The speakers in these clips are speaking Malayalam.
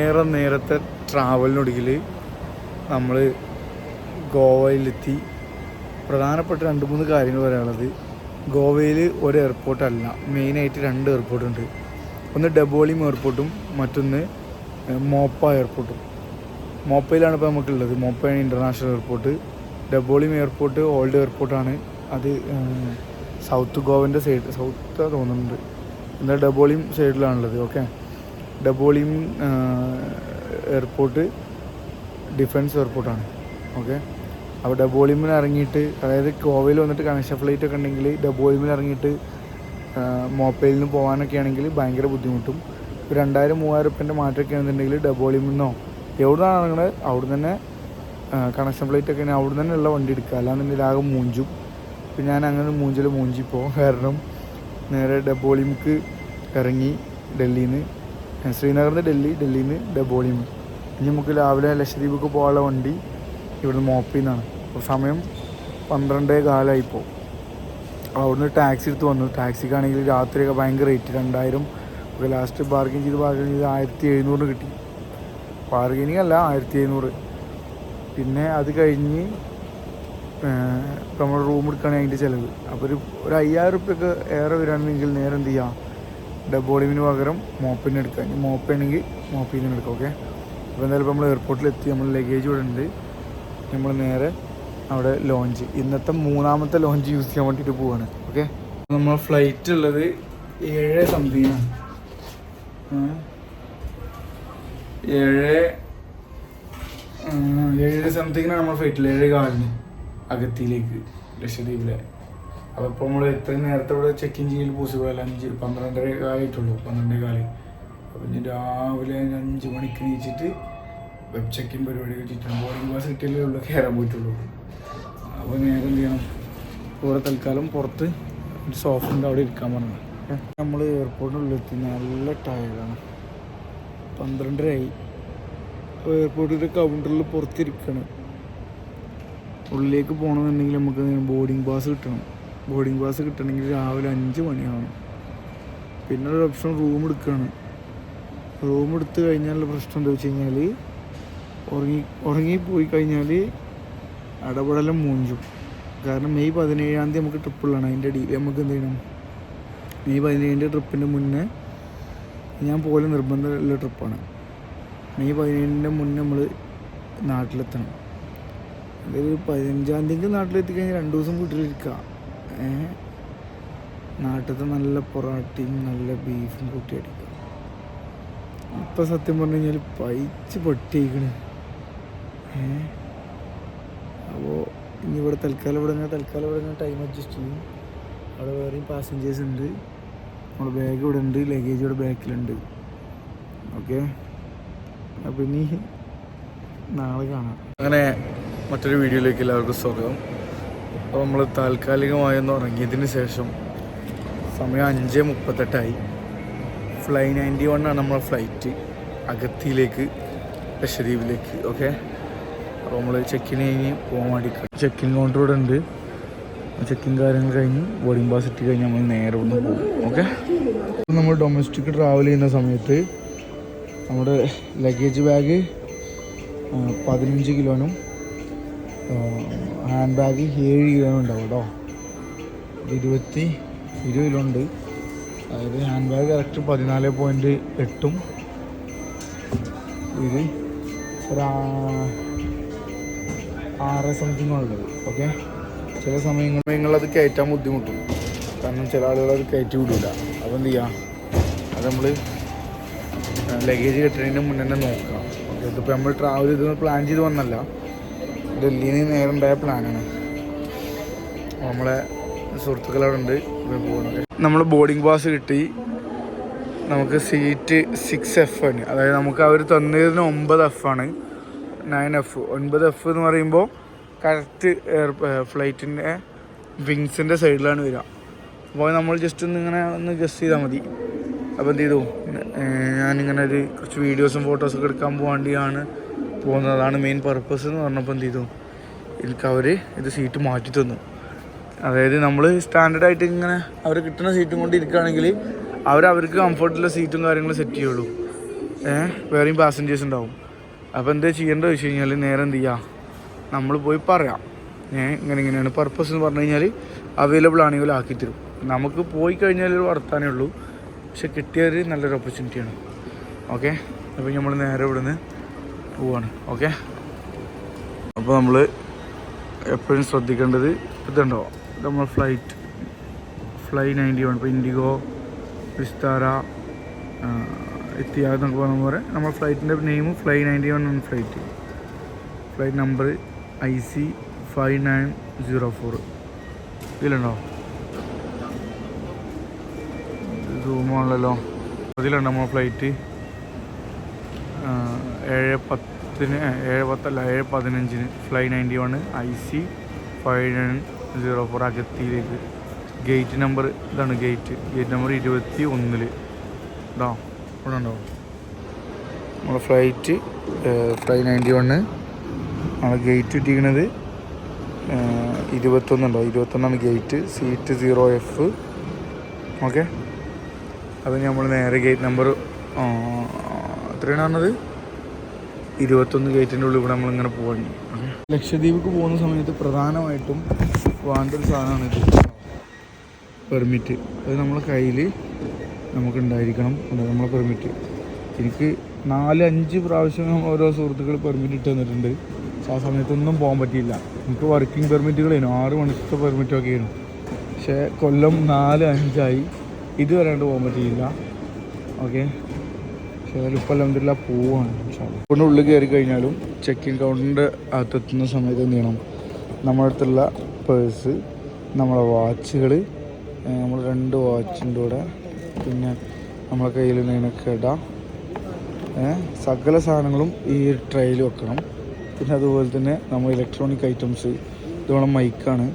നേരെ നേരത്തെ ട്രാവലിനൊടുകിൽ നമ്മൾ ഗോവയിലെത്തി. പ്രധാനപ്പെട്ട രണ്ട് മൂന്ന് കാര്യങ്ങൾ പറയാനുള്ളത്. ഗോവയിൽ ഒരു എയർപോർട്ടല്ല മെയിനായിട്ട് രണ്ട് എയർപോർട്ടുണ്ട് ഒന്ന് ഡബോളിം എയർപോർട്ടും മറ്റൊന്ന് മോപ്പ എയർപോർട്ടും മോപ്പയിലാണ് ഇപ്പോൾ നമുക്കുള്ളത്. മോപ്പയാണ് international airport Dabolim airport old എയർപോർട്ടാണ് അത് സൗത്ത് ഗോവന്റെ സൈഡ് സൗത്ത് തോന്നുന്നുണ്ട്. എന്നാൽ ഡബോളിം സൈഡിലാണുള്ളത് ഓക്കെ ഡബോളിം എയർപോർട്ട് ഡിഫൻസ് എയർപോർട്ടാണ്. ഓക്കെ? അപ്പോൾ ഡബോളിമിൽ ഇറങ്ങിയിട്ട് അതായത് ഗോവയിൽ വന്നിട്ട് കണക്ഷൻ ഫ്ലൈറ്റ് ഒക്കെ ഉണ്ടെങ്കിൽ ഡബോളിമിൽ ഇറങ്ങിയിട്ട് മോപ്പയിൽ നിന്ന് പോകാനൊക്കെ ആണെങ്കിൽ ഭയങ്കര ബുദ്ധിമുട്ടും. ഒരു രണ്ടായിരം മൂവായിരം റുപ്യന്റെ മാറ്റമൊക്കെ ആണെന്നുണ്ടെങ്കിൽ ഡബോളിമിൽ നിന്നോ എവിടെ നിന്നാണ് നിങ്ങൾ അവിടെ തന്നെ കണക്ഷൻ ഫ്ലൈറ്റ് ഒക്കെ അവിടെ തന്നെ ഉള്ള വണ്ടി എടുക്കുക. അല്ലാന്നുണ്ടെങ്കിൽ ആകെ മൂഞ്ചും. ഇപ്പം ഞാൻ അങ്ങനെ മൂഞ്ചിൽ മൂഞ്ചിപ്പോൾ കാരണം നേരെ ഡബോളിമിക്ക് ഇറങ്ങി ഡൽഹിയിൽ നിന്ന് ശ്രീനഗറിൽ ഡൽഹി ഡൽഹിയിൽ നിന്ന് ഡബോളിയും ഇനി നമുക്ക് രാവിലെ ലക്ഷദ്വീപൊക്കെ പോകാനുള്ള വണ്ടി ഇവിടുന്ന് മോപ്പിൽ നിന്നാണ് അപ്പോൾ സമയം പന്ത്രണ്ടേ കാലമായിപ്പോൾ അവിടുന്ന് ടാക്സി എടുത്ത് വന്നു. ടാക്സിക്കാണെങ്കിൽ രാത്രിയൊക്കെ ഭയങ്കര റേറ്റ് രണ്ടായിരം. ഒക്കെ ലാസ്റ്റ് ബാർഗിൻ ചെയ്ത് ബാർഗിൻ ചെയ്ത് ആയിരത്തി എഴുന്നൂറിന് കിട്ടി. ബാർഗനിങ് അല്ല ആയിരത്തി എഴുന്നൂറ്. പിന്നെ അത് കഴിഞ്ഞ് നമ്മൾ റൂം എടുക്കുകയാണെങ്കിൽ അതിന്റെ ചിലവ്. അപ്പോൾ ഒരു ഒരു അയ്യായിരം റുപ്യൊക്കെ ഏറെ വരികയാണെങ്കിൽ നേരെ എന്ത് ചെയ്യാം? ഡബോളിമിന് പകരം മോപ്പിന് എടുക്കാം. ഇനി മോപ്പാണെങ്കിൽ മോപ്പിൽ നിന്ന് എടുക്കാം ഓക്കെ അപ്പോൾ എന്തായാലും നമ്മൾ എയർപോർട്ടിൽ എത്തി നമ്മൾ ലഗേജ് ഇവിടെ ഉണ്ട്. നമ്മൾ നേരെ അവിടെ ലോഞ്ച് ഇന്നത്തെ മൂന്നാമത്തെ ലോഞ്ച് യൂസ് ചെയ്യാൻ വേണ്ടിയിട്ട് പോവാണ് ഓക്കെ നമ്മൾ ഫ്ലൈറ്റ് ഉള്ളത് ഏഴ് സംതിങ് ആണ്. ഏഴ് ഏഴ് സംതിങ്ങിനാണ് നമ്മൾ ഫ്ലൈറ്റിൽ ഏഴ് കാലിന് അകത്തിയിലേക്ക് ലക്ഷദ്വീപിലെ അപ്പോൾ ഇപ്പോൾ നമ്മൾ ഇത്രയും നേരത്തെ ഇവിടെ ചെക്ക് ഇൻ ചെയ്യൽ പോസിബിൾ അല്ല. അഞ്ച് പന്ത്രണ്ടര ആയിട്ടുള്ളൂ. പന്ത്രണ്ടേ കാൽ. അപ്പോൾ ഇനി രാവിലെ അഞ്ച് മണിക്ക് നീച്ചിട്ട് വെബ് ചെക്ക് ഇൻ പരിപാടി വെച്ചിട്ടാണ്. ബോർഡിംഗ് പാസ് കിട്ടിയാലേ ഉള്ളൂ. കയറാൻ പറ്റുള്ളൂ അപ്പോൾ നേരെ എന്ത് ചെയ്യണം? ഇവിടെ തൽക്കാലം പുറത്ത് ഒരു സോഫ്റ്റിന്റെ അവിടെ ഇരിക്കാൻ പറഞ്ഞു. നമ്മൾ എയർപോർട്ടിനുള്ളിലെത്തി നല്ല ടയർഡാണ് പന്ത്രണ്ടരയായി. അപ്പോൾ എയർപോർട്ടിന്റെ കൗണ്ടറിൽ പുറത്തിരിക്കണം. ഉള്ളിലേക്ക് പോകണമെന്നുണ്ടെങ്കിൽ നമുക്ക് ബോർഡിംഗ് പാസ് കിട്ടണം. ബോർഡിംഗ് പാസ് കിട്ടണമെങ്കിൽ രാവിലെ അഞ്ച് മണിയാവണം. പിന്നെ ഒരു ഓപ്ഷൻ റൂം എടുക്കുകയാണ് റൂം എടുത്ത് കഴിഞ്ഞാലുള്ള പ്രശ്നം എന്താ വെച്ച് കഴിഞ്ഞാൽ ഉറങ്ങി ഉറങ്ങിപ്പോയി കഴിഞ്ഞാൽ ഇടപെടലും മൂഞ്ചും. കാരണം മെയ് പതിനേഴാം തീയതി നമുക്ക് ട്രിപ്പുള്ളതാണ് അതിന്റെ ഡി നമുക്ക് എന്ത് ചെയ്യണം? മെയ് പതിനേഴിന്റെ ട്രിപ്പിന്റെ മുന്നേ ഞാൻ പോലെ നിർബന്ധമുള്ള ട്രിപ്പാണ് മെയ് പതിനേഴിന്റെ മുന്നേ നമ്മൾ നാട്ടിലെത്തണം. അതൊരു പതിനഞ്ചാം തീയതി നാട്ടിലെത്തി കഴിഞ്ഞാൽ രണ്ട് ദിവസം വീട്ടിലിരിക്കുക. നാട്ടിലത്തെ നല്ല പൊറാട്ടയും നല്ല ബീഫും കൂട്ടി അടിക്കും ഇപ്പം സത്യം പറഞ്ഞു കഴിഞ്ഞാൽ പൈച്ച് പൊട്ടിയിക്കണ്. ഏ? അപ്പോൾ ഇനി ഇവിടെ തൽക്കാലം ഇവിടെ നിന്ന് തൽക്കാലം ഇവിടെ നിന്ന് ടൈം അഡ്ജസ്റ്റ് ചെയ്യും. അവിടെ വേറെയും പാസഞ്ചേഴ്സ് ഉണ്ട്. നമ്മുടെ ബാഗ് ഇവിടെ ഉണ്ട് ലഗേജ് ഇവിടെ ബാക്കിലുണ്ട് ഓക്കെ അപ്പം ഇനി നാളെ കാണാം. അങ്ങനെ മറ്റൊരു വീഡിയോയിലേക്ക് എല്ലാവർക്കും സ്വാഗതം. അപ്പോൾ നമ്മൾ താൽക്കാലികമായൊന്ന് ഉറങ്ങിയതിന് ശേഷം സമയം അഞ്ച് മുപ്പത്തെട്ടായി. ഫ്ലൈ നയന്റി വൺ ആണ് നമ്മളെ ഫ്ലൈറ്റ് അഗത്തിയിലേക്ക് ലക്ഷദ്വീപിലേക്ക് ഓക്കെ അപ്പോൾ നമ്മൾ ചെക്കിൻ കഴിഞ്ഞ് പോകാൻ വേണ്ടി ചെക്കിൻ കൗണ്ടർ ഇവിടെ ഉണ്ട്. ചെക്കിൻ കാര്യങ്ങൾ കഴിഞ്ഞ് ബോർഡിംഗ് പാസ് ഇട്ട് കഴിഞ്ഞ് നമ്മൾ നേരെ ഒന്ന് പോകും ഓക്കെ നമ്മൾ ഡൊമസ്റ്റിക് ട്രാവൽ ചെയ്യുന്ന സമയത്ത് നമ്മുടെ ലഗേജ് ബാഗ് പതിനഞ്ച് കിലോനും ഹാൻഡ് ബാഗ് ഏഴ് കിലോനും ഉണ്ടാവും കേട്ടോ ഇരുപത്തി ഇരുപത് കിലോ ഉണ്ട് അതായത് ഹാൻഡ് ബാഗ് കറക്റ്റ് പതിനാല് പോയിന്റ് എട്ടും. ഇത് ഒരു ആറ് സംതിങ് ഉള്ളത് ഓക്കെ? ചില സമയങ്ങളിൽ നിങ്ങളത് കയറ്റാൻ ബുദ്ധിമുട്ടും. കാരണം ചില ആളുകൾ അത് കയറ്റി വിടില്ല അപ്പോൾ എന്ത് ചെയ്യാം? അത് നമ്മൾ ലഗേജ് കെട്ടുന്നതിന് മുന്നേ തന്നെ നോക്കാം. ഓക്കെ ഇതിപ്പോൾ നമ്മൾ ട്രാവൽ ചെയ്ത് പ്ലാൻ ചെയ്ത് വന്നല്ല. ഡൽഹിയിൽ നിന്ന് നേരെ ഉണ്ടായ പ്ലാനാണ് നമ്മളെ സുഹൃത്തുക്കളവിടെ ഉണ്ട്. പോകുന്നത്. നമ്മൾ ബോർഡിംഗ് പാസ് കിട്ടി. നമുക്ക് സീറ്റ് സിക്സ് എഫ് ആണ്. അതായത് നമുക്ക് അവർ തന്നതിന് ഒമ്പത് എഫ് ആണ്. നയൻ എഫ് ഒൻപത് എഫ് എന്ന് പറയുമ്പോൾ കറക്റ്റ് എയർ ഫ്ലൈറ്റിന്റെ വിങ്സിന്റെ സൈഡിലാണ് വരിക. അപ്പോൾ നമ്മൾ ജസ്റ്റ് ഒന്ന് ഇങ്ങനെ ഒന്ന് ഗസ് ചെയ്താൽ മതി. അപ്പോൾ എന്ത് ചെയ്തു? ഞാനിങ്ങനെ ഒരു കുറച്ച് വീഡിയോസും ഫോട്ടോസൊക്കെ എടുക്കാൻ പോകാണ്ടിയാണ് പോകുന്നത് അതാണ് മെയിൻ പർപ്പസ് എന്ന് പറഞ്ഞപ്പോൾ എന്ത് ചെയ്തു? എനിക്ക് അവർ ഇത് സീറ്റ് മാറ്റി തന്നു. അതായത് നമ്മൾ സ്റ്റാൻഡേർഡ് ആയിട്ട് ഇങ്ങനെ അവർ കിട്ടുന്ന സീറ്റും കൊണ്ട് ഇരിക്കുകയാണെങ്കിൽ അവർ അവർക്ക് കംഫർട്ടുള്ള സീറ്റും കാര്യങ്ങളും സെറ്റ് ചെയ്യുള്ളൂ. ഏഹ് വേറെയും പാസഞ്ചേഴ്സ് ഉണ്ടാവും. അപ്പോൾ എന്താ ചെയ്യേണ്ടത് വെച്ച് കഴിഞ്ഞാൽ നേരെ എന്ത് ചെയ്യുക നമ്മൾ പോയി പറയാം. ഏഹ് ഇങ്ങനെ ഇങ്ങനെയാണ് പർപ്പസ് എന്ന് പറഞ്ഞു കഴിഞ്ഞാൽ അവൈലബിൾ ആണെങ്കിൽ ആക്കി തരും. നമുക്ക് പോയി കഴിഞ്ഞാൽ ഒരു വർത്താനേ ഉള്ളൂ. പക്ഷെ കിട്ടിയൊരു നല്ലൊരു ഓപ്പർച്യൂണിറ്റിയാണ് ഓക്കെ അപ്പോൾ നമ്മൾ നേരെ ഇവിടുന്ന് പോവാണ്. ഓക്കെ അപ്പോൾ നമ്മൾ എപ്പോഴും ശ്രദ്ധിക്കേണ്ടത് ഇതുണ്ടോ നമ്മൾ ഫ്ലൈറ്റ് ഫ്ലൈ നയന്റി വൺ ഇപ്പോൾ ഇൻഡിഗോ വിസ്താര എത്തിയാദ് എന്നൊക്കെ പറഞ്ഞ പോലെ നമ്മൾ ഫ്ലൈറ്റിന്റെ നെയിം ഫ്ലൈ നയന്റി വൺ ആണ് flight flight number I C five nine zero four ഇതിലുണ്ടോ? റൂമാണല്ലോ അതിലുണ്ട് നമ്മൾ ഫ്ലൈറ്റ് ഏഴ് പത്തിന് ഏഴ് പത്തല്ല ഏഴ് പതിനഞ്ചിന് fly ninety one I C five nine zero four അഗത്തിയിലേക്ക് gate number ഇതാണ് ഗേറ്റ് ഗേറ്റ് നമ്പർ ഇരുപത്തി ഒന്നിൽ ഇതാ ഇവിടെ ഉണ്ടോ? നമ്മളെ ഫ്ലൈറ്റ് ഫ്ലൈ നയന്റി വണ്ണ് നമ്മളെ ഗേറ്റ് ഇട്ടിരിക്കുന്നത് ഇരുപത്തൊന്നുണ്ടോ ഇരുപത്തൊന്നാണ് gate seat zero F okay അത് നമ്മൾ നേരെ ഗേറ്റ് നമ്പർ എത്രയാണ് പറഞ്ഞത്? ഇരുപത്തൊന്ന് ഗേറ്റിന്റെ ഉള്ളിൽ കൂടെ നമ്മളിങ്ങനെ പോകണം ലക്ഷദ്വീപിക്ക് പോകുന്ന സമയത്ത് പ്രധാനമായിട്ടും വേണ്ട ഒരു സാധനമാണ് ഇത്. പെർമിറ്റ് അത് നമ്മളെ കയ്യിൽ നമുക്ക് ഉണ്ടായിരിക്കണം അത് നമ്മളെ പെർമിറ്റ് എനിക്ക് നാല് അഞ്ച് പ്രാവശ്യം ഓരോ സുഹൃത്തുക്കൾ പെർമിറ്റ് ഇട്ട് തന്നിട്ടുണ്ട്. ആ സമയത്തൊന്നും പോകാൻ പറ്റിയില്ല. നമുക്ക് വർക്കിംഗ് പെർമിറ്റുകളായിരുന്നു ആറ് മണിക്കൂർ പെർമിറ്റൊക്കെ ആയിരുന്നു പക്ഷേ കൊല്ലം നാല് അഞ്ചായി. ഇതുവരാണ്ട് പോകാൻ പറ്റിയില്ല. ഓക്കെ പക്ഷേ അതിൽ ഇപ്പോൾ അലഹമില്ല പോവാണ്. ഇവിടെ ഉള്ളിൽ കയറി കഴിഞ്ഞാലും ചെക്കിംഗ് കൗണ്ടറിന്റെ അകത്തെത്തുന്ന സമയത്ത് എന്ത് ചെയ്യണം? നമ്മുടെ അടുത്തുള്ള പേഴ്സ് നമ്മളെ വാച്ചുകൾ നമ്മൾ രണ്ട് വാച്ചിന്റെ കൂടെ പിന്നെ നമ്മളെ കയ്യിൽ നിന്നൊക്കെ ഇടാം സകല സാധനങ്ങളും ഈ ട്രെയിൽ വെക്കണം. പിന്നെ അതുപോലെ തന്നെ നമ്മൾ ഇലക്ട്രോണിക് ഐറ്റംസ് ഇതോടെ മൈക്കാണ്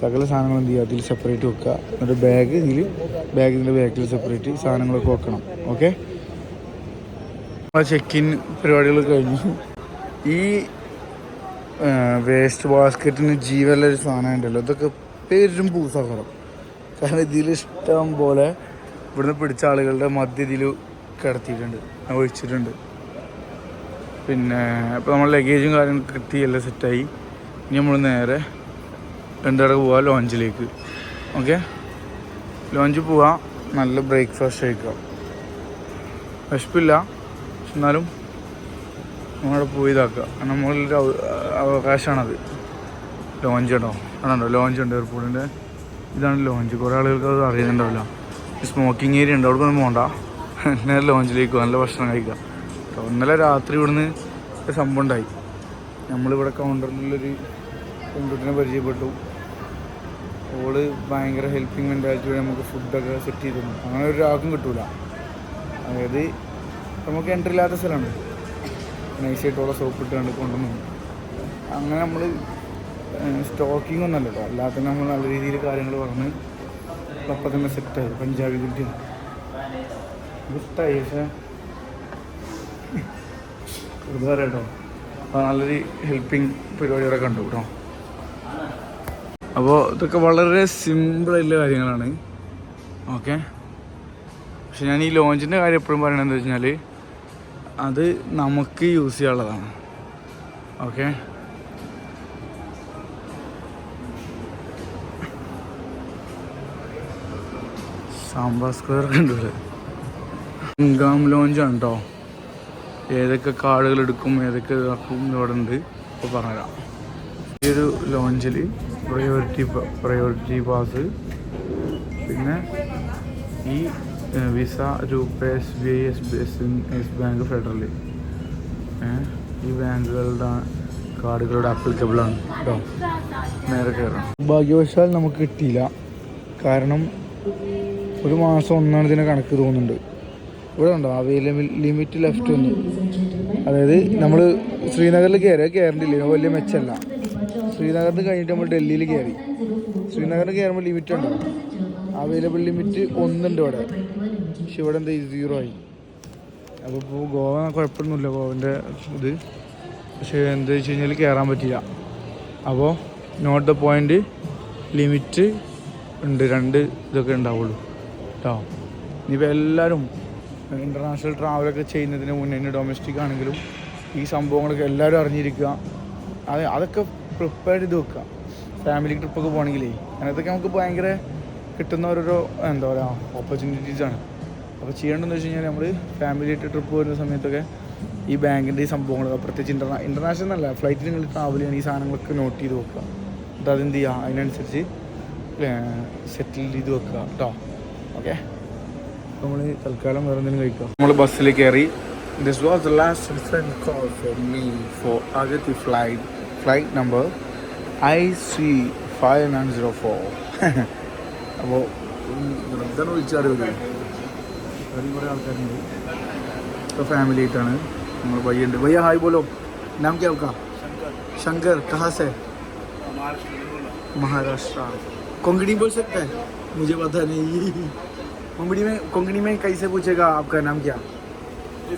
സകല സാധനങ്ങൾ എന്ത് ചെയ്യുക? അതിൽ സെപ്പറേറ്റ് വെക്കുക. എന്നിട്ട് ബാഗ് ഇതിൽ ബാഗിന്റെ ബാക്കിൽ സെപ്പറേറ്റ് സാധനങ്ങളൊക്കെ വെക്കണം. ഓക്കെ ചെക്ക് ഇൻ പരിപാടികൾ കഴിഞ്ഞു. ഈ വേസ്റ്റ് ബാസ്ക്കറ്റിന് ജീവനുള്ളൊരു സാധനം ഉണ്ടല്ലോ. ഇതൊക്കെ പേരും പൂസാക്കണം. കാരണം ഇതിൽ ഇഷ്ടം പോലെ ഇവിടുന്ന് പിടിച്ച ആളുകളുടെ മധ്യ ഇതിൽ കിടത്തിയിട്ടുണ്ട്. ഒഴിച്ചിട്ടുണ്ട്. പിന്നെ ഇപ്പോൾ നമ്മൾ ലഗേജും കാര്യങ്ങളൊക്കെ കിട്ടി എല്ലാം സെറ്റായി ഇനി നമ്മൾ നേരെ രണ്ടിടക്ക് പോവാം? ലോഞ്ചിലേക്ക് ഓക്കെ ലോഞ്ചിൽ പോവാം. നല്ല ബ്രേക്ക്ഫാസ്റ്റ് കഴിക്കാം. വിശപ്പില്ല. എന്നാലും നമ്മളവിടെ പോയി ഇതാക്കുക. അവ- അവകാശമാണത്. ലോഞ്ച് ഉണ്ടോ? ആണോ ലോഞ്ച് ഉണ്ട് എയർപോർട്ടിന്റെ ഇതാണ് ലോഞ്ച് കുറേ ആളുകൾക്ക് അത് അറിയുന്നുണ്ടാവില്ല. സ്മോക്കിംഗ് ഏരിയ ഉണ്ട്. അവിടെ ഒന്നും പോകണ്ട നേരെ ലോഞ്ചിലേക്ക് നല്ല ഭക്ഷണം കഴിക്കുക. കേട്ടോ ഇന്നലെ രാത്രി ഇവിടുന്ന് സംഭവം ഉണ്ടായി. നമ്മളിവിടെ കൗണ്ടറിലുള്ളൊരു പെൺകുട്ടിനെ പരിചയപ്പെട്ടു. ഓൾ ഭയങ്കര ഹെൽപ്പിംഗ് വഴി നമുക്ക് ഫുഡൊക്കെ സെറ്റ് ചെയ്തു. അങ്ങനെ ഒരാൾക്കും കിട്ടൂല. അതായത് നമുക്ക് എൻട്രി ഇല്ലാത്ത സ്ഥലമാണ്. നൈസായിട്ടുള്ള സോപ്പ് ഇട്ട് കണ്ട് കൊണ്ടുവന്നു. അങ്ങനെ നമ്മൾ സ്റ്റോക്കിംഗ് ഒന്നല്ല കേട്ടോ. അല്ലാത്ത നമ്മൾ നല്ല രീതിയിൽ കാര്യങ്ങൾ പറഞ്ഞ് അപ്പം തന്നെ ആയി. പഞ്ചാബി കുട്ടി. ഇഷ്ടമായി പക്ഷേ വെറുതെ കേട്ടോ. അപ്പോൾ നല്ലൊരു ഹെൽപ്പിംഗ് പരിപാടികളൊക്കെ കണ്ടു കേട്ടോ. അപ്പോൾ ഇതൊക്കെ വളരെ സിമ്പിളായിട്ടുള്ള കാര്യങ്ങളാണ്. ഓക്കെ പക്ഷെ ഞാൻ ഈ ലോഞ്ചിന്റെ കാര്യം എപ്പോഴും പറയണത് എന്താ വെച്ചാൽ അത് നമുക്ക് യൂസ് ചെയ്യാനുള്ളതാണ്. ഓക്കെ സാമ്പാർ സ്ക്വയർ കണ്ടത് ഇൻകം ആണ് കേട്ടോ ഏതൊക്കെ കാർഡുകൾ എടുക്കും ഏതൊക്കെ ഇതാക്കും ഇവിടെ ഉണ്ട്. ഇപ്പോൾ പറഞ്ഞുതരാം. ഈ ഒരു ലോഞ്ചിൽ പ്രയോറിറ്റി പ്രയോറിറ്റി പാസ് പിന്നെ ഈ Visa RuPay S B I S B S S bank Federal ഈ ബാങ്കുകളുടെ കാർഡുകളുടെ ആപ്ലിക്കബിൾ ആണ് കേട്ടോ നേരെ കയറണം ഭാഗ്യവശാൽ നമുക്ക് കിട്ടിയില്ല. കാരണം ഒരു മാസം ഒന്നാണ് ഇതിനെ കണക്ക് തോന്നുന്നുണ്ട്. ഇവിടെ ഉണ്ടോ അവൈലബിൾ ലിമിറ്റ് ലെഫ്റ്റ് ഒന്ന് അതായത് നമ്മൾ ശ്രീനഗറിൽ കയറി കയറേണ്ടില്ല വലിയ മെച്ചമല്ല ശ്രീനഗറിൽ കഴിഞ്ഞിട്ട് നമ്മൾ ഡൽഹിയിൽ കയറി ശ്രീനഗറിൽ കയറുമ്പോൾ ലിമിറ്റ് ഉണ്ടോ? അവൈലബിൾ ലിമിറ്റ് ഒന്നുണ്ട് ഇവിടെ. പക്ഷെ ഇവിടെ എന്താ സീറോ ആയി. അപ്പോൾ ഇപ്പോൾ ഗോവ കുഴപ്പമൊന്നുമില്ല ഗോവന്റെ ഇത്. പക്ഷേ എന്താ വെച്ച് കഴിഞ്ഞാൽ കയറാൻ പറ്റില്ല. അപ്പോൾ നോട്ട് ദ പോയിന്റ് ലിമിറ്റ് ഉണ്ട് രണ്ട് ഇതൊക്കെ ഉണ്ടാവുള്ളൂ. കേട്ടോ ഇനിയിപ്പോൾ എല്ലാവരും ഇന്റർനാഷണൽ ട്രാവലൊക്കെ ചെയ്യുന്നതിന് മുന്നേ ഇനി ഡൊമസ്റ്റിക് ആണെങ്കിലും ഈ സംഭവങ്ങളൊക്കെ എല്ലാവരും അറിഞ്ഞിരിക്കുക. അത് അതൊക്കെ പ്രിപ്പയർ ചെയ്ത് വെക്കുക. ഫാമിലി ട്രിപ്പൊക്കെ പോകണമെങ്കിലേ. അങ്ങനത്തൊക്കെ നമുക്ക് ഭയങ്കര കിട്ടുന്ന ഓരോരോ എന്താ പറയുക ഓപ്പർച്യൂണിറ്റീസാണ് അപ്പോൾ ചെയ്യേണ്ടതെന്ന് വെച്ച് കഴിഞ്ഞാൽ നമ്മൾ ഫാമിലി ആയിട്ട് ട്രിപ്പ് വരുന്ന സമയത്തൊക്കെ ഈ ബാങ്കിന്റെ ഈ സംഭവങ്ങളൊക്കെ പ്രത്യേകിച്ച് ഇന്റർനാ ഇന്റർനാഷണൽ അല്ല ഫ്ലൈറ്റിൽ നിങ്ങൾ ട്രാവൽ ചെയ്യണം ഈ സാധനങ്ങളൊക്കെ നോട്ട് ചെയ്ത് വെക്കുക. എന്നിട്ട് അതെന്ത് ചെയ്യുക? അതിനനുസരിച്ച് സെറ്റിൽ ചെയ്ത് വെക്കുക കേട്ടോ ഓക്കെ നമ്മൾ തൽക്കാലം വേറെ എന്തെങ്കിലും കഴിക്കാം. നമ്മൾ ബസ്സിൽ കയറി this was the last call for me for Agatti flight flight number I C five nine zero four അപ്പോൾ വിളിച്ചാൽ വരും വേറെ കുറേ ആൾക്കാരുണ്ട് ഇപ്പോൾ ഫാമിലി ആയിട്ടാണ് നമ്മൾ ഭയ്യുണ്ട് ഭയ്യ ഹായ് ബോലോ നാം ക്യാ आपका शंकर कहाँ से महाराष्ट्र कोंकणी बोल सकते हैं मुझे पता नहीं कोंकणी में कोंकणी में कैसे पूछेगा आपका नाम क्या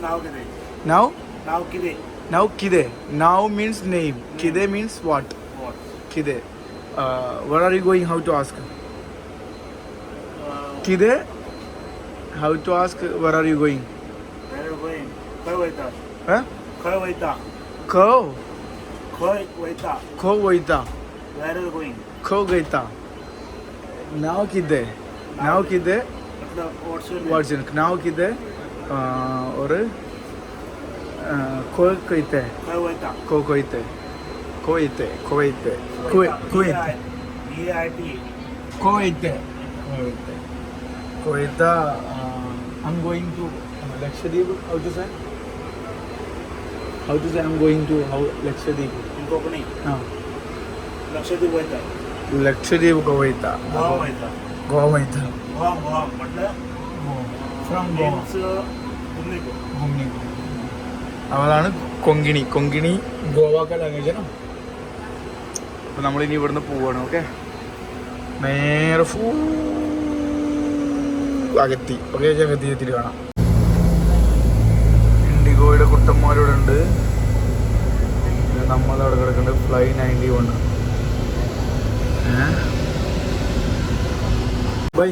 नाव किती नाव नाव किती नाव किदे नाव मीन्स नेम किदे मीन्स व्हाट किदे where are you going how to ask किदे how to ask where are you going? Where are you going? Koiwaita. Huh? Koiwaita. Ko. Koiwaita. Koiwaita. Where are you going? Koiwaita. Now kide. Now kide. What's in? Now kide. Ah, or. Koiwaita. Koiwaita. Koiwaita. Koiwaita. Koiwaita. Koiwaita. Koiwaita. Koiwaita. Koiwaita. I'm going to uh, Lakshadweep how to say how to say I'm going to how Lakshadweep इन कोकणी हा लक्षद्वीप वयता लक्षद्वीप गोवैता गोवा वयता गोवैता गोवा गोवा म्हटलं ഫ്രം ഗോവ मीन्स पुणे അതാണ് കൊങ്കിണി കൊങ്കിണി ഗോവാക്ക ലാംഗ്വേജ് ആണ് അപ്പൊ നമ്മളിനി ഇവിടുന്ന് പോവാണ് ഓക്കെ നേരെ ഫൂ അകത്തി. ഓക്കെ അകത്തി എത്തിയിട്ട് കാണാം. ഇൻഡിഗോയുടെ കുട്ടന്മാരിവിടെ ഉണ്ട് നമ്മളവിടെ കിടക്കുന്നുണ്ട് ഫ്ലൈ നയന്റി വൺ ബൈ.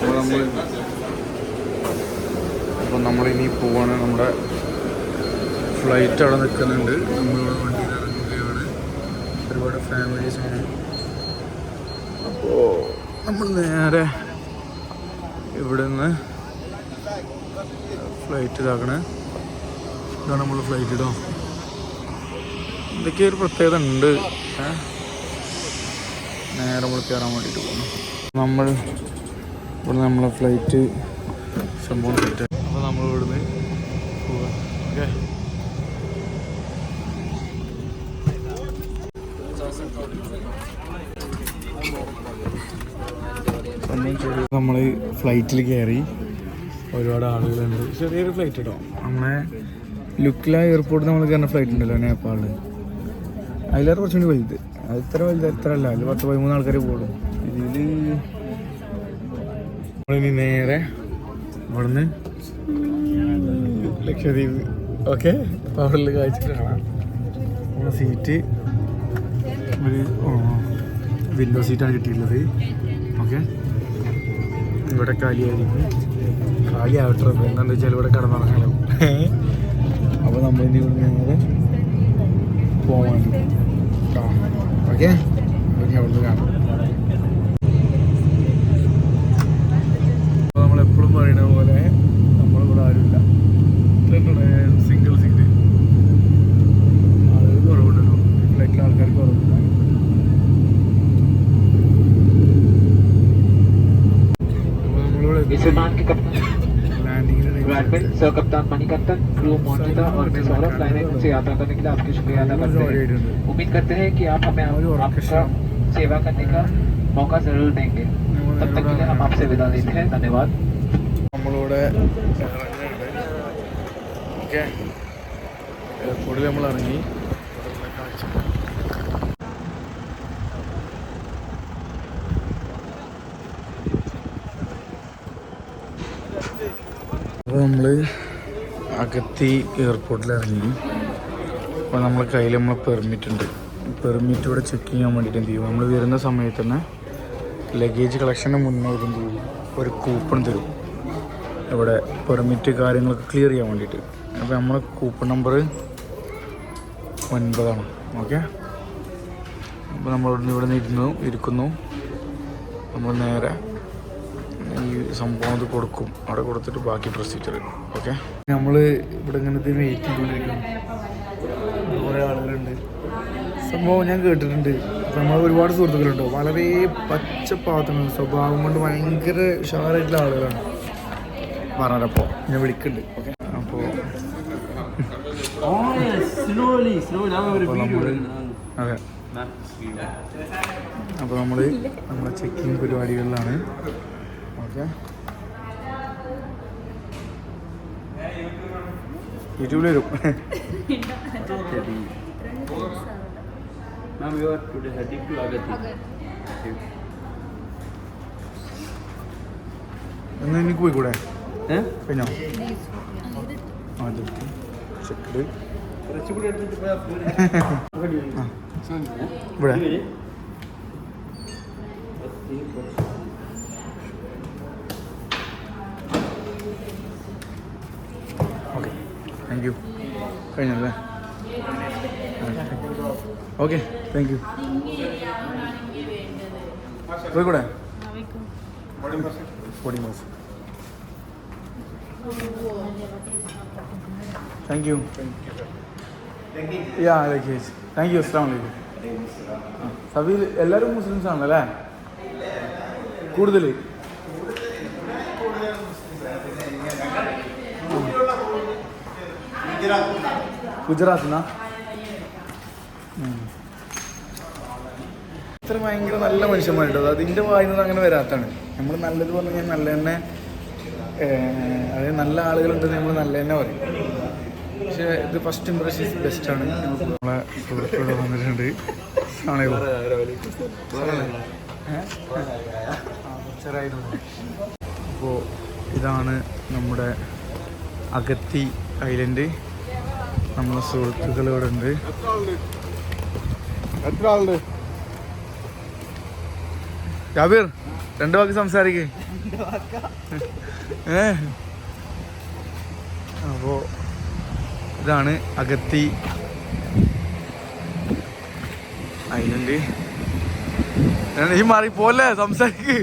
അപ്പം നമ്മൾ ഇനി നമ്മളിനി പോവാണ് നമ്മുടെ ഫ്ലൈറ്റ് അവിടെ നിൽക്കുന്നുണ്ട്. നമ്മളിവിടെ വണ്ടിയിൽ ഇറങ്ങുകയാണ്. ഒരുപാട് ഫാമിലീസാണ് അപ്പോൾ നമ്മൾ നേരെ ഇവിടെ നിന്ന് ഫ്ലൈറ്റ് ഇതാക്കണേ. ഇതാണ് നമ്മൾ ഫ്ലൈറ്റ് ഇടോ ഇതൊക്കെ ഒരു പ്രത്യേകത ഉണ്ട്. നേരെ നമ്മൾ കയറാൻ വേണ്ടിയിട്ട് പോകുന്നു നമ്മൾ ഇവിടെ നമ്മളെ ഫ്ലൈറ്റ് സംഭവം അപ്പോൾ നമ്മൾ ഇവിടുന്ന് പോവാം. ഓക്കെ നമ്മൾ ഫ്ലൈറ്റിൽ കയറി ഒരുപാട് ആളുകളുണ്ട്. ചെറിയൊരു ഫ്ലൈറ്റ് കേട്ടോ നമ്മളെ ലുക്കില എയർപോർട്ടിൽ നമ്മൾ കയറുന്ന ഫ്ലൈറ്റ് ഉണ്ടല്ലോ നേപ്പാളിൽ അതിലേറെ കുറച്ചും കൂടി വലുത്. അത് ഇത്ര വലുത് എത്ര അല്ല അതിൽ പത്ത് പതിമൂന്ന് ആൾക്കാർ പോകും ഇതിൽ നമ്മളിനി നേരെ ഇവിടുന്ന് ലക്ഷദ്വീപ്. ഓക്കെ? അവിടെ കാഴ്ച കാണാം. നമ്മുടെ സീറ്റ് ഒരു വിൻഡോ സീറ്റാണ് കിട്ടിയിട്ടുള്ളത്. ഓക്കെ? ഇവിടെ കാലിയായിരിക്കും കാലി ആവട്ടെ എന്താണെന്ന് വെച്ചാൽ ഇവിടെ കിടന്നുറങ്ങാലോ അപ്പോൾ നമ്മളിനി ഇവിടെ നേരെ പോവാൻ ഓക്കെ? ഓക്കെ അവിടുന്ന് കാണാം. നമ്മളിവിടെ इस विमान के कप्तान ലാൻഡിങ്ങിന് एडमिन सर कप्तान मणिकंदन क्रू मौजूदा और मैं सौरभ फ्लाइनेट से यात्रा करने के लिए आपकी शुक्रिया अदा करते हैं उम्मीद करते हैं कि आप हमें आपका सेवा करने का मौका जरूर देंगे तब तक के लिए हम आपसे विदा लेते हैं धन्यवाद നമ്മളിവിടെ ഓക്കെ എയർപോർട്ടിൽ നമ്മൾ ഇറങ്ങി നമ്മൾ അകത്തി എയർപോർട്ടിൽ ഇറങ്ങി അപ്പോൾ നമ്മളെ കയ്യിൽ നമ്മളെ പെർമിറ്റ് ഉണ്ട്. പെർമിറ്റ് ഇവിടെ ചെക്ക് ചെയ്യാൻ വേണ്ടിയിട്ട് എന്ത് ചെയ്യും? നമ്മൾ വരുന്ന സമയത്ത് തന്നെ ലഗേജ് കളക്ഷന് മുന്നേ എന്ത് ചെയ്യും? ഒരു കൂപ്പൺ തരും. ഇവിടെ പെർമിറ്റ് കാര്യങ്ങളൊക്കെ ക്ലിയർ ചെയ്യാൻ വേണ്ടിയിട്ട് അപ്പോൾ നമ്മളെ കൂപ്പൺ നമ്പർ ഒൻപതാണ്. ഓക്കെ അപ്പോൾ നമ്മൾ ഇവിടെ നിന്ന് ഇരുന്നു ഇരിക്കുന്നു. നമ്മൾ നേരെ ഈ സംഭവം അത് കൊടുക്കും. അവിടെ കൊടുത്തിട്ട് ബാക്കി പ്രൊസീജിയർ ഓക്കെ നമ്മൾ ഇവിടെ ഇങ്ങനെ ഇങ്ങനത്തെ വെയിറ്റ് ചെയ്തുകൊണ്ടിരിക്കും കുറേ ആളുകളുണ്ട്. സംഭവം ഞാൻ കേട്ടിട്ടുണ്ട്. നമ്മൾ ഒരുപാട് സുഹൃത്തുക്കളുണ്ടോ. വളരെ പച്ചപ്പാത്രങ്ങൾ സ്വഭാവം കൊണ്ട് ഭയങ്കര ഉഷാറായിട്ടുള്ള ആളുകളാണ്. പറഞ്ഞപ്പോൾ ഞാൻ വിളിക്കുന്നുണ്ട് ഓക്കെ അപ്പോൾ അതെ അപ്പോൾ നമ്മൾ നമ്മളെ ചെക്കിങ് പരിപാടികളിലാണ്. ഓക്കെ. യൂട്യൂബിൽ വരും Ma'am, you are today heading to Agati. എന്നാ എനിക്ക് പോയിക്കൂടെ? Eh? കഴിഞ്ഞോ ചെക്കട് ഇവിടെ ഇവർ? ഓക്കെ താങ്ക് യു കഴിഞ്ഞല്ലേ ഓക്കെ താങ്ക് യു പോയിക്കൂടെ? Thank you yeah luggage thank you അസ്സാം വലൈക്കും സബീൽ എല്ലാവരും മുസ്ലിംസ് ആണല്ലേ കൂടുതൽ ഗുജറാത്തിനാ ഇത്ര ഭയങ്കര നല്ല മനുഷ്യന്മാരുണ്ട്. അത് അതിന്റെ വായിൽ നിന്ന് അങ്ങനെ വരാത്താണ് നമ്മൾ നല്ലത് പറഞ്ഞു കഴിഞ്ഞാൽ നല്ല തന്നെ അതായത് നല്ല ആളുകളുണ്ടെന്ന് നമ്മൾ നല്ല തന്നെ പറയും. പക്ഷേ ഇത് ഫസ്റ്റ് ഇംപ്രഷൻ ബെസ്റ്റ് ആണ്. നമ്മളെ സുഹൃത്തുക്കൾ വന്നിട്ടുണ്ട്. അപ്പോൾ ഇതാണ് നമ്മുടെ അഗത്തി ഐലൻഡ്. നമ്മളെ സുഹൃത്തുക്കൾ ഇവിടെ ഉണ്ട്. എത്ര ആളുണ്ട്? ജാബിർ രണ്ടു വാക്ക് സംസാരിക്കേ. ഏ? അപ്പോൾ ഇതാണ് അകത്തി ഐലൻഡ് ഈ മാറി പോലെ സംസാരിക്ക്.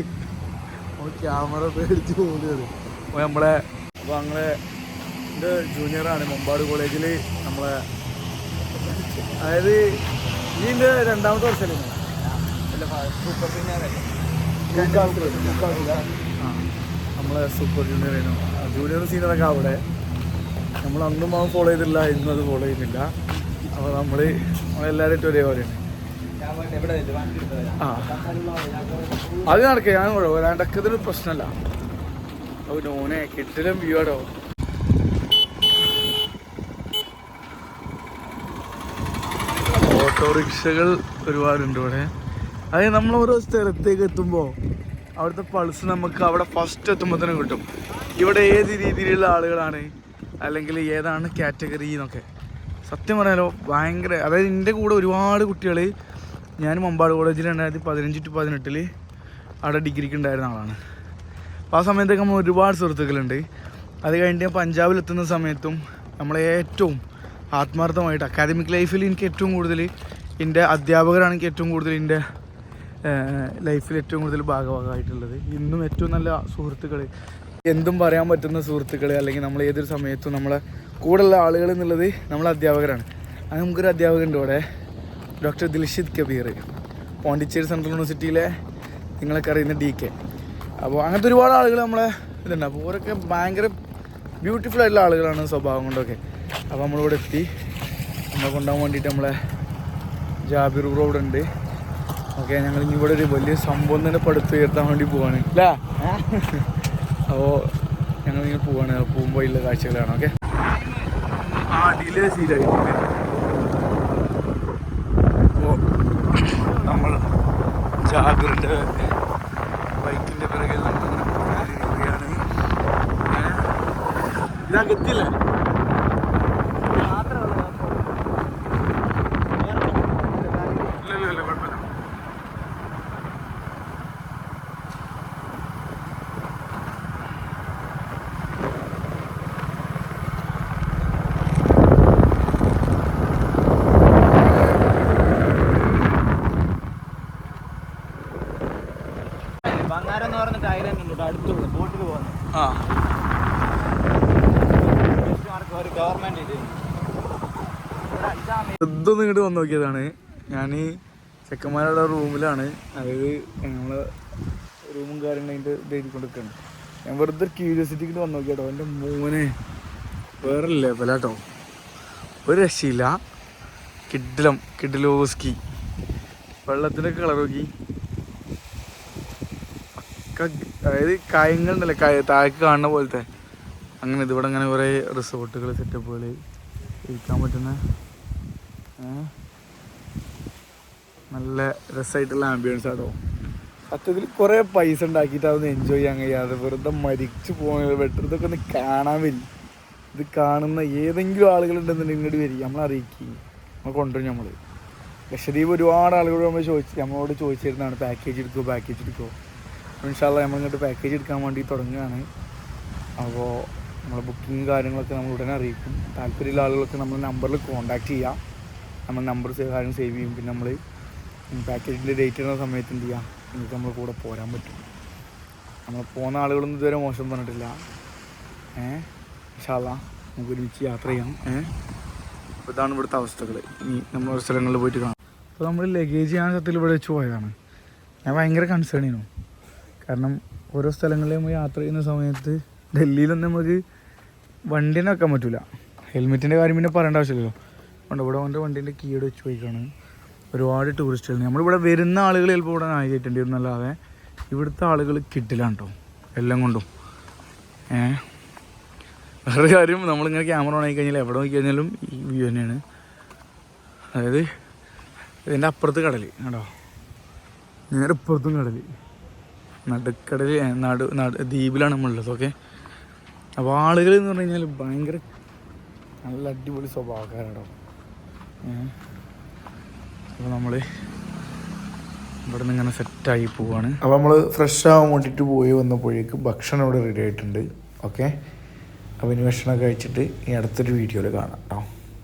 ക്യാമറ പേടിച്ച് പോകുന്നത് അപ്പോൾ നമ്മളെ അപ്പോൾ ഞങ്ങളെ എന്റെ ജൂനിയറാണ് മുമ്പാട് കോളേജിൽ നമ്മളെ അതായത് ഈ എന്റെ രണ്ടാമത്തെ വർഷമല്ലേ സൂപ്പർ ജൂനിയർ നമ്മളെ സൂപ്പർ ജൂനിയർ ആയിരുന്നു. ജൂനിയർ സീനിയറൊക്കെ അവിടെ. നമ്മൾ അന്നും അവൻ ഫോളോ ചെയ്തില്ല ഇന്നും അത് ഫോളോ ചെയ്യുന്നില്ല. അപ്പോൾ നമ്മൾ നമ്മളെല്ലാവരും ഒരേപോലെയാണ് ആ. അത് നടക്കുക ഞാൻ കുഴപ്പമില്ല ഇടക്കത്തിന് പ്രശ്നമല്ല ഓനെ കെട്ടിലും വ്യൂടോ ഓട്ടോറിക്ഷകൾ ഒരുപാടുണ്ട് ഇവിടെ. അതായത് നമ്മൾ ഓരോ സ്ഥലത്തേക്ക് എത്തുമ്പോൾ അവിടുത്തെ പൾസ് നമുക്ക് അവിടെ ഫസ്റ്റ് എത്തുമ്പോൾ തന്നെ കിട്ടും. ഇവിടെ ഏത് രീതിയിലുള്ള ആളുകളാണ്? അല്ലെങ്കിൽ ഏതാണ് കാറ്റഗറി എന്നൊക്കെ. സത്യം പറയാലോ ഭയങ്കര അതായത് എന്റെ കൂടെ ഒരുപാട് കുട്ടികൾ ഞാൻ മമ്പാട് കോളേജിൽ രണ്ടായിരത്തി പതിനഞ്ച് ടു പതിനെട്ടിൽ അവിടെ ഡിഗ്രിക്ക് ഉണ്ടായിരുന്ന ആളാണ്. അപ്പോൾ ആ സമയത്തൊക്കെ നമ്മൾ ഒരുപാട് സുഹൃത്തുക്കളുണ്ട്. അത് കഴിഞ്ഞ് പഞ്ചാബിലെത്തുന്ന സമയത്തും നമ്മളെ ഏറ്റവും ആത്മാർത്ഥമായിട്ട് അക്കാദമിക് ലൈഫിൽ എനിക്ക് ഏറ്റവും കൂടുതൽ എന്റെ അധ്യാപകരാണ് എനിക്ക് ഏറ്റവും കൂടുതൽ എന്റെ ലൈഫിൽ ഏറ്റവും കൂടുതൽ ഭാഗഭാഗമായിട്ടുള്ളത് ഇന്നും ഏറ്റവും നല്ല സുഹൃത്തുക്കൾ എന്തും പറയാൻ പറ്റുന്ന സുഹൃത്തുക്കൾ അല്ലെങ്കിൽ നമ്മൾ ഏതൊരു സമയത്തും നമ്മളെ കൂടെയുള്ള ആളുകൾ എന്നുള്ളത് നമ്മളെ അധ്യാപകരാണ്. അത് നമുക്കൊരു അധ്യാപകന്റെ ഇവിടെ. ഡോക്ടർ ദിൽഷിദ് കബീർ. പോണ്ടിച്ചേരി സെൻട്രൽ യൂണിവേഴ്സിറ്റിയിലെ നിങ്ങളൊക്കെ അറിയുന്ന ഡി കെ അപ്പോൾ അങ്ങനത്തെ ഒരുപാട് ആളുകൾ നമ്മളെ ഇതുണ്ട്. അപ്പോൾ ഓരൊക്കെ ഭയങ്കര ബ്യൂട്ടിഫുൾ ആയിട്ടുള്ള ആളുകളാണ് സ്വഭാവം കൊണ്ടൊക്കെ. അപ്പോൾ നമ്മളിവിടെ എത്തി. നമ്മളെ കൊണ്ടുപോകാൻ വേണ്ടിയിട്ട് നമ്മളെ ജാബിർ റോഡ് ഉണ്ട്. ഓക്കെ ഞങ്ങൾ ഇനി ഇവിടെ ഒരു വലിയ സംഭവം തന്നെ പടുത്ത് ഉയർത്താൻ വേണ്ടി പോവാണ്. അല്ലേ അപ്പോൾ ഞങ്ങൾ ഇങ്ങനെ പോവാണ്. പോകുമ്പോൾ ഉള്ള കാഴ്ചകളാണ്. ഓക്കെ? ആ ഡിലേ അപ്പോൾ നമ്മൾ ജാബിറിന്റെ ബൈക്കിന്റെ പിറകിൽ നമ്മൾ ഇരിക്കുകയാണ് ഇതകത്തില്ലേ ഇല്ല ഇല്ല ഇല്ല കുഴപ്പമില്ല ഇതൊന്നും ഇങ്ങോട്ട് വന്ന് നോക്കിയതാണ്. ഞാൻ ചെക്കന്മാരുടെ റൂമിലാണ്. അതായത് നമ്മളെ റൂമും കാര്യങ്ങളും അതിന്റെ ഇത് എഴുതിക്കൊണ്ടിരിക്കുകയാണ് ഞാൻ വെറുതെ ക്യൂരിയോസിറ്റിക്ക് വന്ന് നോക്കിയാട്ടോ. എന്റെ മോനെ വേറെ ലെവലാട്ടോ ഒരു രക്ഷയില്ല. കിഡിലം കിഡിലോസ്കി. വെള്ളത്തിന്റെ കളർ നോക്കി. അതായത് കായങ്ങളുണ്ടല്ലേ കായ താഴേക്ക് കാണുന്ന പോലത്തെ. അങ്ങനെ ഇതിവിടെ അങ്ങനെ കുറേ റിസോർട്ടുകൾ സെറ്റപ്പുകൾ ഇരിക്കാൻ പറ്റുന്ന ഏ? നല്ല രസമായിട്ടുള്ള ആംബിയൻസ് ആട്ടോ. സത്യത്തിൽ കുറേ പൈസ ഉണ്ടാക്കിയിട്ട് അതൊന്ന് എൻജോയ് ചെയ്യാൻ കഴിയാതെ വെറുതെ മരിച്ചു പോകുന്നത് ബെറ്റർ ഇതൊക്കെ ഒന്ന് കാണാൻ വരും ഇത് കാണുന്ന ഏതെങ്കിലും ആളുകളുണ്ടെന്നുണ്ടെങ്കിൽ ഇങ്ങോട്ട് വരിക. നമ്മളെ അറിയിക്കുക നമ്മൾ കൊണ്ടുവരും നമ്മൾ ലക്ഷദ്വീപ് ഒരുപാട് ആളുകളോട് നമ്മൾ ചോദിച്ചു നമ്മളോട് ചോദിച്ചിരുന്നതാണ് പാക്കേജ് എടുക്കുമോ പാക്കേജ് എടുക്കുമോ ഇൻഷാല്ല നമ്മൾ ഇങ്ങോട്ട് പാക്കേജ് എടുക്കാൻ വേണ്ടി തുടങ്ങുകയാണ്. അപ്പോൾ നമ്മളെ ബുക്കിംഗ് കാര്യങ്ങളൊക്കെ നമ്മൾ ഉടനെ അറിയിക്കും. താല്പര്യമുള്ള ആളുകളൊക്കെ നമ്മൾ നമ്പറിൽ കോൺടാക്ട് ചെയ്യാം. നമ്മൾ നമ്പർ കാര്യം സേവ് ചെയ്യും. പിന്നെ നമ്മൾ പാക്കേജിന്റെ ഡേറ്റ് ഇടുന്ന സമയത്ത് എന്ത് ചെയ്യാം? നിങ്ങൾക്ക് നമ്മൾ കൂടെ പോരാൻ പറ്റും. നമ്മൾ പോകുന്ന ആളുകളൊന്നും ഇതുവരെ മോശം പറഞ്ഞിട്ടില്ല. ഏഹ് ഷാള നമുക്ക് ഒരുമിച്ച് യാത്ര ചെയ്യാം. ഏഹ് അപ്പോൾ ഇതാണ് ഇവിടുത്തെ അവസ്ഥകൾ ഇനി നമ്മൾ ഒരു സ്ഥലങ്ങളിൽ പോയിട്ട് കാണാം. അപ്പോൾ നമ്മൾ ലഗേജ് ഞാൻ സത്യത്തിൽ ഇവിടെ വെച്ച് പോയതാണ്. ഞാൻ ഭയങ്കര കൺസേൺ ചെയ്യുന്നു കാരണം ഓരോ സ്ഥലങ്ങളിൽ നമ്മൾ യാത്ര ചെയ്യുന്ന സമയത്ത് ഡൽഹിയിലൊന്നും നമുക്ക് വണ്ടീനെ വെക്കാൻ പറ്റില്ല ഹെൽമെറ്റിന്റെ കാര്യം പിന്നെ പറയേണ്ട ആവശ്യമില്ലല്ലോ. അതുകൊണ്ട് ഇവിടെ അവന്റെ വണ്ടീന്റെ കീട് വെച്ച് പോയിക്കാണ്. ഒരുപാട് ടൂറിസ്റ്റുകൾ നമ്മളിവിടെ വരുന്ന ആളുകൾ ചിലപ്പോൾ ഇവിടെ നായി കയറ്റേണ്ടി വരും എന്നല്ലാതെ ഇവിടുത്തെ ആളുകൾ കിട്ടില്ല കേട്ടോ. എല്ലാം കൊണ്ടും. ഏഹ് വേറെ കാര്യം നമ്മളിങ്ങനെ ക്യാമറ ഓൺ ആയി കഴിഞ്ഞാൽ എവിടെ നോക്കി കഴിഞ്ഞാലും ഈ വ്യൂ തന്നെയാണ്. അതായത് ഇതിന്റെ അപ്പുറത്ത് കടൽ കേട്ടോ നേരെ ഇപ്പുറത്തും കടൽ നടുക്കടൽ നടു നടു ദ്വീപിലാണ് നമ്മളുള്ളത് ഓക്കെ അപ്പോൾ ആളുകൾ എന്ന് പറഞ്ഞു കഴിഞ്ഞാൽ ഭയങ്കര നല്ല അടിപൊളി സ്വഭാവക്കാരാണോ അപ്പോൾ നമ്മൾ ഇവിടെ നിന്ന് ഇങ്ങനെ സെറ്റായി പോവാണ്. അപ്പോൾ നമ്മൾ ഫ്രഷ് ആവാൻ വേണ്ടിയിട്ട് പോയി വന്നപ്പോഴേക്ക് ഭക്ഷണം ഇവിടെ റെഡി ആയിട്ടുണ്ട്. ഓക്കെ അപ്പോൾ ഭക്ഷണം കഴിച്ചിട്ട് ഈ അടുത്തൊരു വീഡിയോയിൽ കാണാം കേട്ടോ